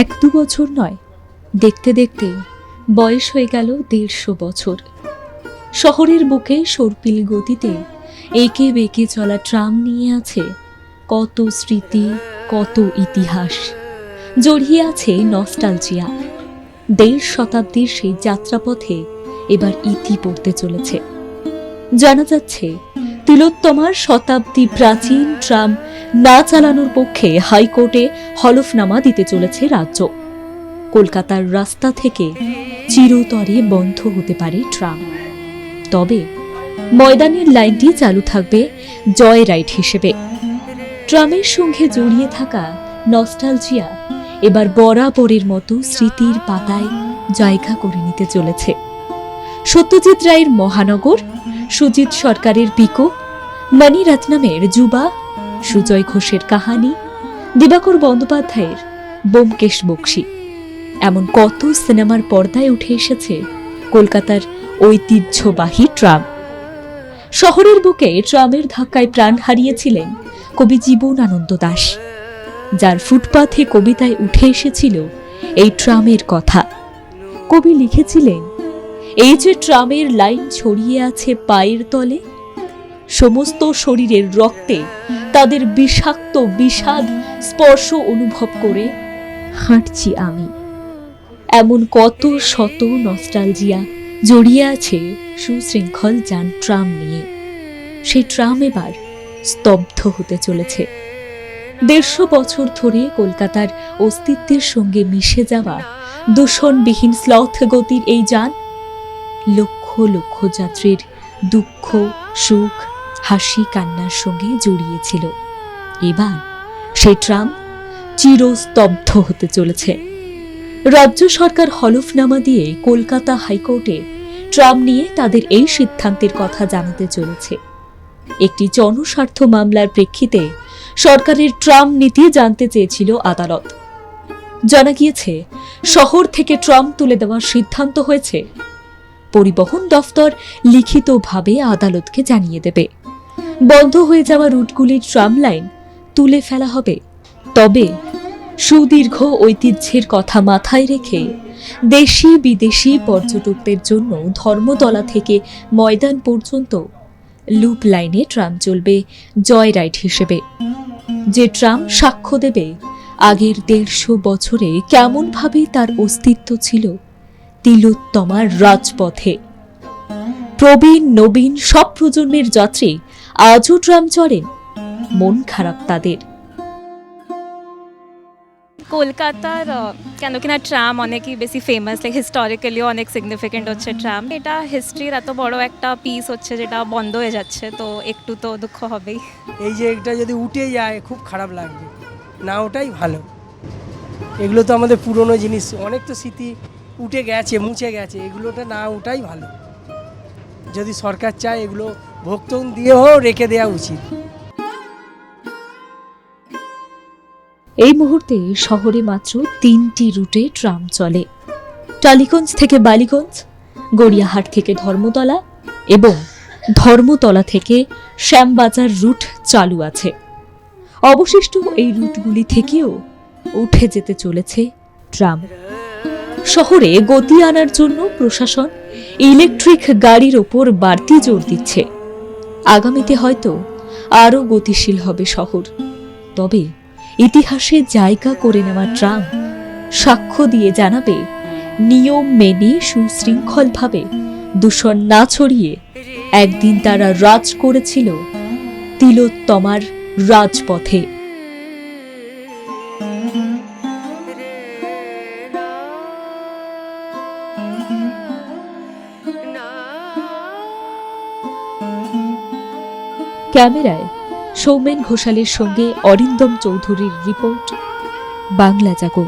এক দু বছর নয়। দেখতে দেখতে বয়স হয়ে গেল দেড়শো বছর। শহরের বুকে সর্পিল গতিতে একে বেঁকে চলা ট্রাম নিয়ে আছে কত স্মৃতি, কত ইতিহাস। জড়িয়ে আছে নস্টালজিয়া। দেড় শতাব্দীর সেই যাত্রাপথে এবার ইতি পড়তে চলেছে। জানা যাচ্ছে তিলোত্তমার শতাব্দী প্রাচীন ট্রাম না চালানোর পক্ষে হাইকোর্টে হলফনামা দিতে চলেছে রাজ্য। কলকাতার রাস্তা থেকে চিরতরে বন্ধ হতে পারে ট্রাম। তবে ময়দানের লাইনটি চালু থাকবে জয় রাইড হিসেবে। ট্রামের সঙ্গে জড়িয়ে থাকা নস্টালজিয়া এবার বরাবরের মতো স্মৃতির পাতায় জায়গা করে নিতে চলেছে। সত্যজিৎ রায়ের মহানগর, সুজিত সরকারের পিকো মণি রত্নমের যুবা, সুজয় ঘোষের কাহানি, দিবাকর বন্দ্যোপাধ্যায়ের বোমকেশ বক্সি। এমন কত সিনেমার পর্দায় উঠে এসেছে কলকাতার ঐতিহ্যবাহী ট্রাম। শহরের বুকে ট্রামের ধাক্কায় প্রাণ হারিয়েছিলেন কবি জীবনানন্দ দাস। যার ফুটপাথে কবিতায় উঠে এসেছিল এই ট্রামের কথা। কবি লিখেছিলেন, এই যে ট্রামের লাইন ছড়িয়ে আছে পায়ের তলে সমস্ত শরীরের রক্তে তাদের বিষাক্ত বিষাদ স্পর্শ অনুভব করে হাঁটছি আমি। এমন কত শত নস্টালজিয়া জড়িয়ে আছে সুশৃঙ্খল যান ট্রাম নিয়ে। সেই ট্রাম এবার স্তব্ধ হতে চলেছে। দেড়শো বছর ধরে কলকাতার অস্তিত্বের সঙ্গে মিশে যাওয়া দূষণবিহীন স্লথ গতির এই যান লক্ষ লক্ষ যাত্রীর দুঃখ, সুখ হাসি কান্নার সঙ্গে জড়িয়েছিল। এবার সেই ট্রাম চিরস্তব্ধ হতে চলেছে। রাজ্য সরকার হলফনামা দিয়ে কলকাতা হাইকোর্টে ট্রাম নিয়ে তাদের এই সিদ্ধান্তের কথা জানাতে চলেছে। একটি জনস্বার্থ মামলার প্রেক্ষিতে সরকারের ট্রাম নীতি জানতে চেয়েছিল আদালত। জানা গিয়েছে, শহর থেকে ট্রাম তুলে দেওয়ার সিদ্ধান্ত হয়েছে। পরিবহন দফতর লিখিতভাবে আদালতকে জানিয়ে দেবে। বন্ধ হয়ে যাওয়া রুটগুলির ট্রাম লাইন তুলে ফেলা হবে। তবে সুদীর্ঘ ঐতিহ্যের কথা মাথায় রেখে দেশি বিদেশি পর্যটকদের জন্য ধর্মতলা থেকে ময়দান পর্যন্ত লুপ লাইনে ট্রাম চলবে জয় রাইড হিসেবে। যে ট্রাম সাক্ষ্য দেবে, আগের দেড়শো বছরে কেমনভাবে তার অস্তিত্ব ছিল তিলোত্তমার রাজপথে। প্রবীণ, নবীন সব প্রজন্মের যাত্রী আজও ট্রাম চড়েন মন খারাপ তাদের। কলকাতার কেন কিনা ট্রাম অনেকই বেশি ফেমাস লাইক হিস্টোরিক্যালিও অনেক সিগনিফিকেন্ট হচ্ছে ট্রাম। এটা হিস্ট্রির এত বড় একটা পিস হচ্ছে যেটা বন্ধ হয়ে যাচ্ছে তো একটু তো দুঃখ হবেই। এই যে এটা যদি উঠে যায় খুব খারাপ লাগবে। না ওটাই ভালো। এগুলো তো আমাদের পুরনো জিনিস। অনেক তো স্মৃতি উঠে গেছে মুছে গেছে। এগুলোটা না ওটাই ভালো। যদি সরকার চায় এগুলো ভোক্তন দিয়েও রেখে দেওয়া উচিত। এই মুহূর্তে শহরে মাত্র তিনটি রুটে ট্রাম চলে। টালিগঞ্জ থেকে বালিগঞ্জ, গড়িয়াহাট থেকে ধর্মতলা এবং ধর্মতলা থেকে শ্যামবাজার রুট চালু আছে। অবশিষ্ট এই রুটগুলি থেকেও উঠে যেতে চলেছে ট্রাম। শহরে গতি আনার জন্য প্রশাসন ইলেকট্রিক গাড়ির ওপর বাড়তি জোর দিচ্ছে। আগামীতে হয়তো আরও গতিশীল হবে শহর। তবে ইতিহাসে জায়গা করে নেওয়া ট্রাম সাক্ষ্য দিয়ে জানাবে, নিয়ম মেনে সুশৃঙ্খলভাবে দূষণ না ছড়িয়ে একদিন তারা রাজ করেছিল তিলোত্তমার রাজপথে। ক্যামেরায় সৌমেন ঘোষালের সঙ্গে অরিন্দম চৌধুরীর রিপোর্ট। বাংলা জাগো।